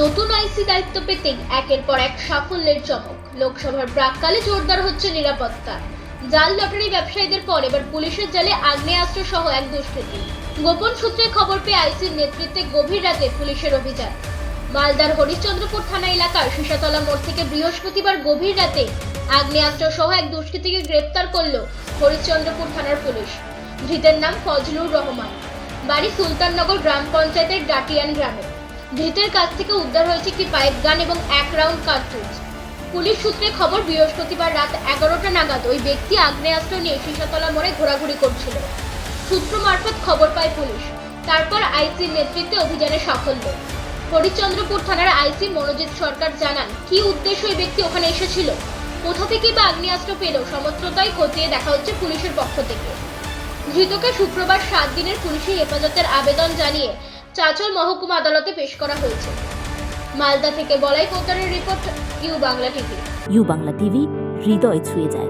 নতুন আইসি দায়িত্ব পেতে একের পর এক সাফল্যের চমক। লোকসভার প্রাককালে জোরদার হচ্ছে নিরাপত্তা। জাল লটারি ব্যবসায়ীদের পর এবার পুলিশের জালে আগ্নেয়াস্ত্র সহ এক দুষ্কৃতী। গোপন সূত্রে খবর পেয়ে আইসির নেতৃত্বে গভীর রাতে পুলিশের অভিযান। মালদার হরিশ্চন্দ্রপুর থানা এলাকার শিশাতলা মোড় থেকে বৃহস্পতিবার গভীর রাতে আগ্নেয়াস্ত্র সহ এক দুষ্কৃতীকে গ্রেপ্তার করল হরিশ্চন্দ্রপুর থানার পুলিশ। ধৃতের নাম ফজলুর রহমান। বাড়ি সুলতাননগর গ্রাম পঞ্চায়েতের ডাটিয়ান গ্রামে। ধৃতের কাছ থেকে উদ্ধার হয়েছে একটি পাইপ গান এবং এক রাউন্ড কার্তুজ। পুলিশ সূত্রে খবর, বৃহস্পতিবার রাত এগারোটা নাগাদ ওই ব্যক্তি আগ্নেয়াস্ত্র নিয়ে শিশাতলা মোড়ে ঘোরাঘুরি করছিল। সূত্র মারফত খবর পায় পুলিশ। তারপর আইসির নেতৃত্বে অভিযানে সাফল্য। হরিশ্চন্দ্রপুর থানার আইসি মনোজিৎ সরকার জানান, কি উদ্দেশ্য ওই ব্যক্তি ওখানে এসেছিল? কোথা থেকে বা আগ্নেয়াস্ত্র পেল? সমস্তটাই খতিয়ে দেখা হচ্ছে পুলিশের পক্ষ থেকে। ধৃতকে শুক্রবার সাত দিনের পুলিশি হেফাজতের আবেদন জানিয়ে চাচল মহকুমা আদালতে পেশ করা হয়েছে। মালদা থেকে Balai কোতারের report, U Bangla TV. U Bangla TV, হৃদয় ছুঁয়ে যায়।